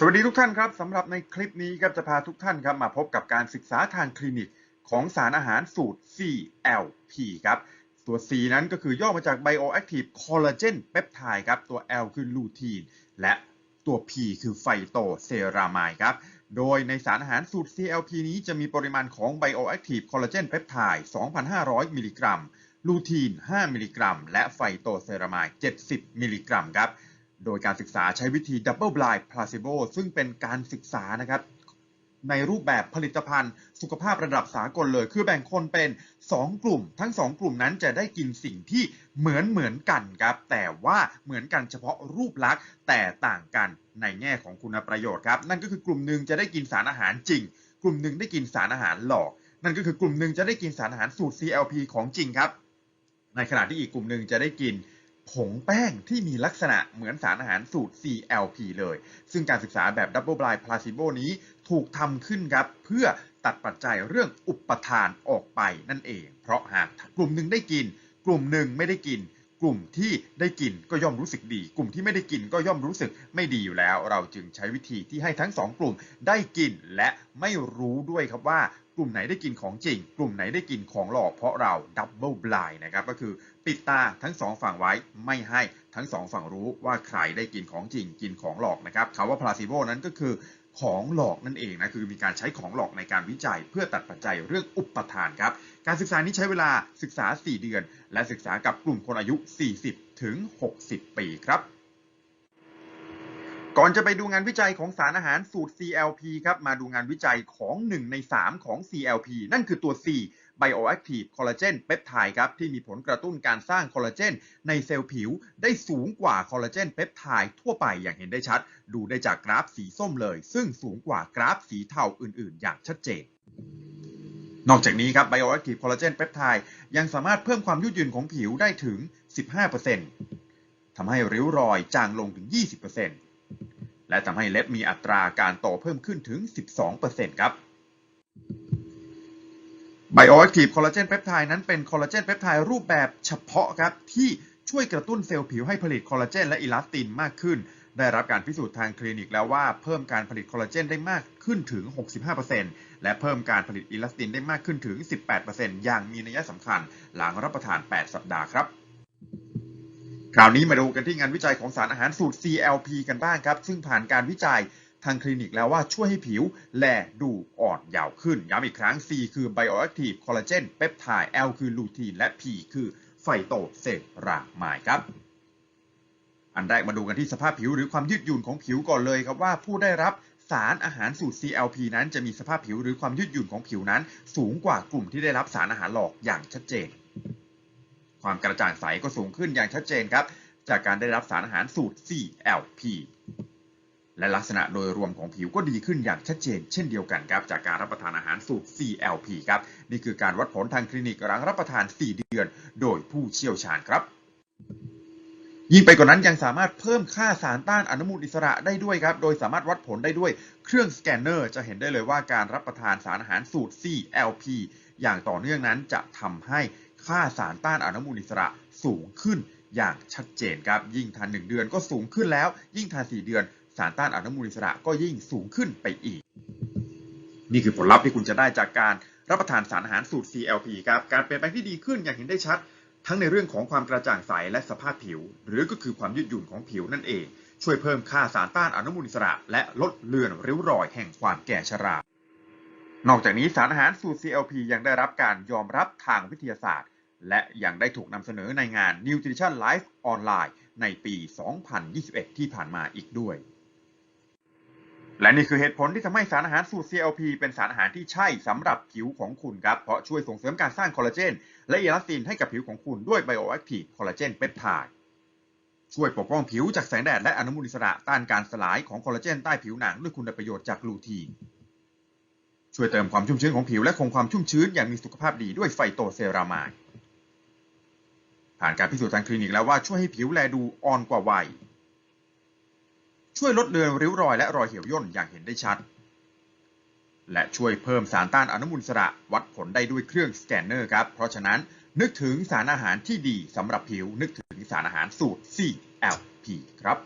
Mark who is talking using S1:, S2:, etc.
S1: สวัสดีทุกท่านครับสำหรับในคลิปนี้ครับจะพาทุกท่านครับมาพบกับการศึกษาทางคลินิกของสารอาหารสูตร CLP ครับตัว C นั้นก็คือย่อมาจาก Bioactive Collagen Peptide ครับตัว L คือลูทีนและตัว P คือไฟโตเซรามายครับโดยในสารอาหารสูตร CLP นี้จะมีปริมาณของ Bioactive Collagen Peptide 2,500 มิลลิกรัมลูทีน 5 มิลลิกรัม และไฟโตเซรามาย 70 มิลลิกรัมครับ โดยการศึกษาใช้วิธี Double Blind Placebo ซึ่งเป็นการศึกษานะครับในรูปแบบผลิตภัณฑ์ สุขภาพระดับสากลเลย คือแบ่งคนเป็น 2 กลุ่ม ทั้ง 2 กลุ่มนั้นจะได้กินสิ่งที่เหมือนเหมือนกันครับ แต่ว่าเหมือนกันเฉพาะรูปลักษณ์แต่ต่างกันในแง่ของคุณประโยชน์ครับ นั่นก็คือกลุ่มหนึ่งจะได้กินสารอาหารจริง กลุ่มหนึ่งได้กินสารอาหารหลอก นั่นก็คือกลุ่มหนึ่งจะได้กินสารอาหารสูตร CLP ของจริงครับ ในขณะที่อีกกลุ่มหนึ่งจะได้กิน ผงแป้งที่มีลักษณะเหมือนสารอาหารสูตร CLP เลย ซึ่งการศึกษาแบบ Double Blind Placebo นี้ถูกทำขึ้นครับ เพื่อตัดปัจจัยเรื่องอุปทานออกไปนั่นเอง เพราะหากกลุ่มหนึ่งได้กิน กลุ่มหนึ่งไม่ได้กิน กลุ่มที่ได้กินก็ย่อมรู้สึกดี กลุ่มที่ไม่ได้กินก็ย่อมรู้สึกไม่ดีอยู่แล้ว เราจึงใช้วิธีที่ให้ทั้งสองกลุ่มได้กินและไม่รู้ด้วยครับว่า กลุ่มไหนได้กินของจริง กลุ่มไหนได้กินของหลอกเพราะเราดับเบิลบลายนะครับก็คือปิดตาทั้งสองฝั่งไว้ไม่ให้ทั้งสองฝั่งรู้ว่าใครได้กินของจริง กินของหลอกนะครับคำว่า placebo นั้นก็คือของหลอกนั่นเองนะคือมีการใช้ของหลอกในการวิจัย เพื่อตัดปัจจัยเรื่องอุปทานครับการศึกษานี้ใช้เวลาศึกษา 4 เดือน และศึกษากับกลุ่มคนอายุ 40 ถึง 60 ปีครับ ก่อนจะไปดูงานวิจัยของสารอาหารสูตร CLP ครับ มาดูงานวิจัยของ 1 ใน 3 ของ CLP นั่นคือตัว C Bioactive Collagen Peptide ครับ ที่มีผลกระตุ้นการสร้างคอลลาเจนในเซลล์ผิว ได้สูงกว่าคอลลาเจนเปปไทด์ทั่วไปอย่างเห็นได้ชัด ดูได้จากกราฟสีส้มเลย ซึ่งสูงกว่ากราฟสีเทาอื่น ๆ อย่างชัดเจนนอกจากนี้ครับ Bioactive Collagen Peptide ยังสามารถเพิ่มความยืดหยุ่นของผิวได้ถึง 15%ทำให้ริ้วรอยจางลงถึง 20% และทำให้เล็บมีอัตราการโตเพิ่มขึ้นถึง 12%ครับ Bioactive Collagen Peptide นั้นเป็นคอลลาเจนเปปไทด์รูปแบบเฉพาะครับ ที่ช่วยกระตุ้นเซลล์ผิวให้ผลิตคอลลาเจนและอิลาสตินมากขึ้น ได้รับการพิสูจน์ทางคลินิกแล้วว่าเพิ่มการผลิตคอลลาเจนได้มากขึ้นถึง 65%และเพิ่มการผลิตอิลาสตินได้มากขึ้นถึง 18%อย่างมีนัยสำคัญ หลังรับประทาน 8 สัปดาห์ครับ คราวนี้มาดูกันที่งานวิจัยของสารอาหารสูตร CLP กันบ้างครับ ซึ่งผ่านการวิจัยทางคลินิกแล้วว่าช่วยให้ผิวแลดูอ่อนเยาว์ขึ้น ย้ำอีกครั้ง C คือ Bioactive Collagen Peptide L คือลูทีน และ P คือไฟโตเซรามายครับ อันแรกมาดูกันที่สภาพผิวหรือความยืดหยุ่นของผิวก่อนเลยครับว่าผู้ได้รับสารอาหารสูตร CLP นั้นจะมีสภาพผิวหรือความยืดหยุ่นของผิวนั้น สูงกว่ากลุ่มที่ได้รับสารอาหารหลอกอย่างชัดเจน ความกระจ่างใสก็สูงขึ้นอย่างชัดเจนครับ จากการได้รับสารอาหารสูตร CLP และลักษณะโดยรวมของผิวก็ดีขึ้นอย่างชัดเจนเช่นเดียวกันครับ จากการรับประทานอาหารสูตร CLP ครับ นี่คือการวัดผลทางคลินิกหลังรับประทาน 4 เดือน โดยผู้เชี่ยวชาญครับยิ่งไปกว่านั้นยังสามารถเพิ่มค่าสารต้านอนุมูลอิสระได้ด้วยครับ โดยสามารถวัดผลได้ด้วยเครื่องสแกนเนอร์ จะเห็นได้เลยว่าการรับประทานสารอาหารสูตร CLP อย่างต่อเนื่องนั้นจะทำให้ ค่าสารต้านอนุมูลอิสระสูงขึ้นอย่างชัดเจนครับ ยิ่งทาน1เดือนก็สูงขึ้นแล้ว ยิ่งทาน4เดือน สารต้านอนุมูลอิสระก็ยิ่งสูงขึ้นไปอีก นี่คือผลลัพธ์ที่คุณจะได้จากการรับประทานสารอาหารสูตร CLP ครับการเปลี่ยนแปลงที่ดีขึ้นอย่างเห็นได้ชัด ทั้งในเรื่องของความกระจ่างใสและสภาพผิว หรือก็คือความยืดหยุ่นของผิวนั่นเอง ช่วยเพิ่มค่าสารต้านอนุมูลอิสระ และลดเลือนริ้วรอยแห่งความแก่ชรานอกจากนี้สารอาหารสูตร CLP ยังได้รับการยอมรับทางวิทยาศาสตร์ และยังได้ถูกนำเสนอในงาน Nutrition Life Online ในปี 2021 ที่ผ่านมาอีกด้วย และนี่คือเหตุผลที่ทำให้สารอาหารสูตร CLP เป็นสารอาหารที่ใช่สำหรับผิวของคุณครับ เพราะช่วยส่งเสริมการสร้างคอลลาเจน และเอลาสตินให้กับผิวของคุณด้วย Bioactive Collagen Peptide ช่วยปกป้องผิวจากแสงแดดและอนุมูลอิสระต้านการสลายของคอลลาเจนใต้ผิวหนังด้วยคุณประโยชน์จากกลูทีนช่วยเติมความชุ่มชื้นของผิวและคงความชุ่มชื้นอย่างมีสุขภาพดีด้วยไฟโตเซรามาย ผ่านการพิสูจน์ทางคลินิกแล้วว่าช่วยให้ผิวแลดูอ่อนกว่าวัย ช่วยลดเลือนริ้วรอยและรอยเหี่ยวย่นอย่างเห็นได้ชัด และช่วยเพิ่มสารต้านอนุมูลอิสระวัดผลได้ด้วยเครื่องสแกนเนอร์ครับ เพราะฉะนั้นนึกถึงสารอาหารที่ดีสำหรับผิวนึกถึงสารอาหารสูตร CLP ครับ